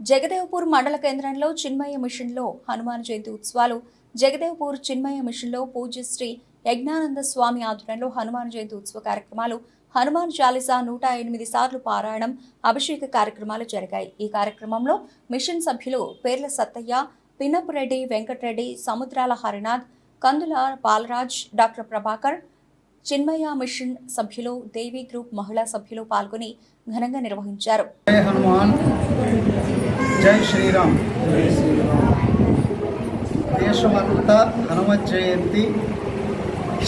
జగదేవ్పూర్ మండల కేంద్రంలో చిన్మయ మిషన్లో హనుమాన్ జయంతి ఉత్సవాలు. జగదేవ్పూర్ చిన్మయ మిషన్లో పూజ్యశ్రీ యజ్ఞానంద స్వామి ఆధ్వర్యంలో హనుమాన్ జయంతి ఉత్సవ కార్యక్రమాలు. హనుమాన్ చాలీసా నూట ఎనిమిది సార్లు పారాయణం అభిషేక కార్యక్రమాలు జరిగాయి. ఈ కార్యక్రమంలో మిషన్ సభ్యులు పేర్ల సత్తయ్య పిన్నపురెడ్డి వెంకటరెడ్డి సముద్రాల హరినాథ్ కందుల బాలరాజ్ డాక్టర్ ప్రభాకర్ చిన్మయ మిషన్ సభ్యులు దేవి గ్రూప్ మహిళా సభ్యులు పాల్గొని ఘనంగా నిర్వహించారు. జై హనుమాన్ శ్రీరామ్. దేశమంతా హనుమత్ జయంతి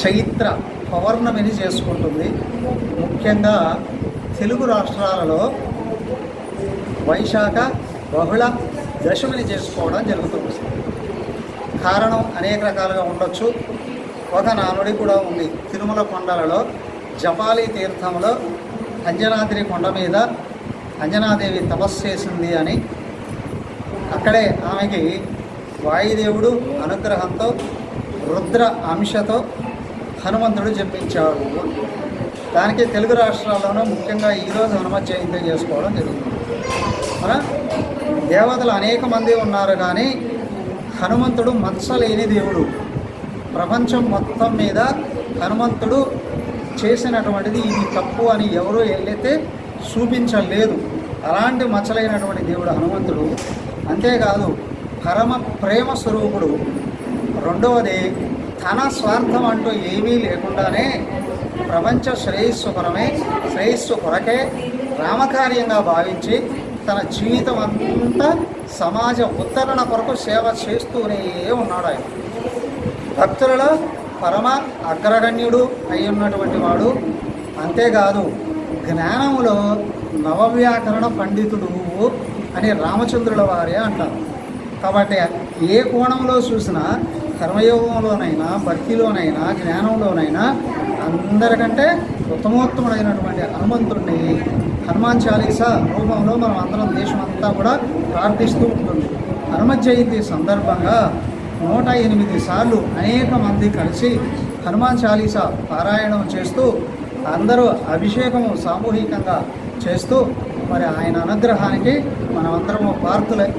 చైత్ర పౌర్ణమిని చేసుకుంటుంది. ముఖ్యంగా తెలుగు రాష్ట్రాలలో వైశాఖ బహుళ దశమిని చేసుకోవడం జరుగుతుంది. కారణం అనేక రకాలుగా ఉండొచ్చు. ఒక నానుడి కూడా ఉంది. తిరుమల కొండలలో జపాలి తీర్థంలో అంజనాద్రి కొండ మీద అంజనాదేవి తపస్సు చేసింది అని అక్కడే ఆమెకి వాయుదేవుడు అనుగ్రహంతో రుద్ర అంశతో హనుమంతుడు జన్మించాడు దానికి తెలుగు రాష్ట్రాల్లోనూ ముఖ్యంగా ఈరోజు హనుమ జయంతి చేసుకోవడం జరుగుతుంది. మన దేవతలు అనేక మంది ఉన్నారు కానీ హనుమంతుడు మత్సలేని దేవుడు. ప్రపంచం మొత్తం మీద హనుమంతుడు చేసినటువంటిది ఇది తప్పు అని ఎవరూ వెళ్ళైతే చూపించలేదు. అలాంటి మచ్చలైనటువంటి దేవుడు హనుమంతుడు. అంతేకాదు పరమ ప్రేమ స్వరూపుడు. రెండవది తన స్వార్థం అంటూ ఏమీ లేకుండానే ప్రపంచ శ్రేయస్సు కొరమే శ్రేయస్సు కొరకే రామకార్యంగా భావించి తన జీవితం అంతా సమాజ ఉత్తరణ కొరకు సేవ చేస్తూనే ఉన్నాడు ఆయన భక్తులలో పరమ అగ్రగణ్యుడు అయి ఉన్నటువంటి వాడు. అంతేకాదు జ్ఞానములో నవవ్యాకరణ పండితుడు అని రామచంద్రుల వారే అంటారు. కాబట్టి ఏ కోణంలో చూసినా కర్మయోగంలోనైనా భక్తిలోనైనా జ్ఞానంలోనైనా అందరికంటే ఉత్తమోత్తముడైనటువంటి హనుమంతుడిని హనుమాన్ చాలీసా రూపంలో మనం అందరం దేశం అంతా కూడా ప్రార్థిస్తూ ఉంటుంది హనుమ జయంతి సందర్భంగా నూట ఎనిమిది సార్లు అనేక మంది కలిసి హనుమాన్ చాలీసా పారాయణం చేస్తూ అందరూ అభిషేకము సామూహికంగా చేస్తూ మరి ఆయన అనుగ్రహానికి మనమందరము పార్థులై